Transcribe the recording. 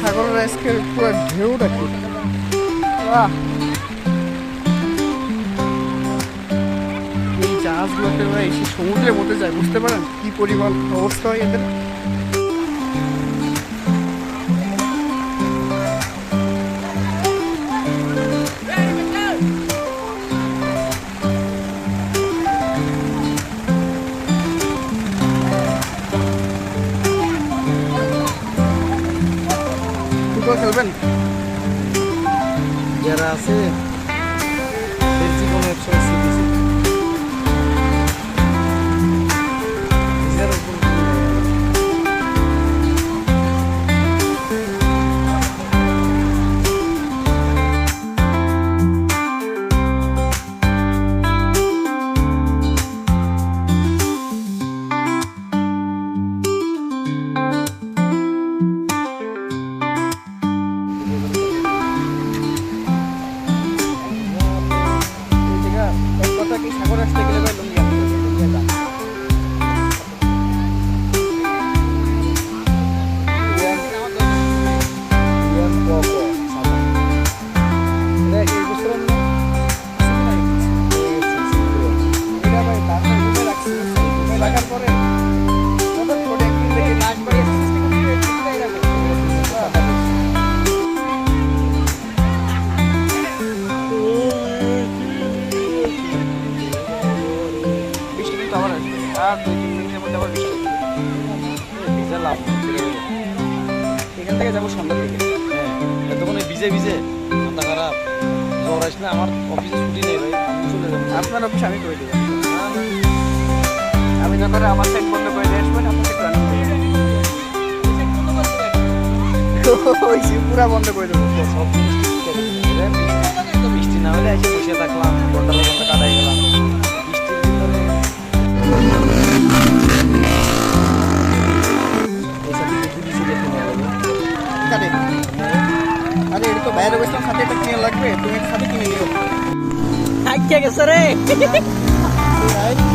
সাগর রাইসকে পুরো ঢেউ দেখি এই জাহাজগুলোতে ওরা এসে সমুদ্রে মতে যায়, বুঝতে পারেন? কি পরিমাণ অবস্থা হয় এদের? ফুটবল খেলবেন? যারা আছে এখান থেকে যাব সন্ধ্যার দিকে। হ্যাঁ এতক্ষণে ভিজে ভিজে মাথা খারাপ। জ্বর আসলে আমার অফিসে ছুটি নেই ভাই আমি চলে যাব। আপনার অফিস আমি করে দেবো। আমি না করে আমার সাইড বন্ধ করে দিয়ে আসবেন আপনার সাইড দেবো ওই পুরা বন্ধ করে দেবো। সব বৃষ্টি না হলে এসে বসে থাকলাম। আরে এটা তো বাইরে বসলাম সাথে একটা কিনে লাগবে তুমি সাথে কিনে নিও। আইকে গেছে রে।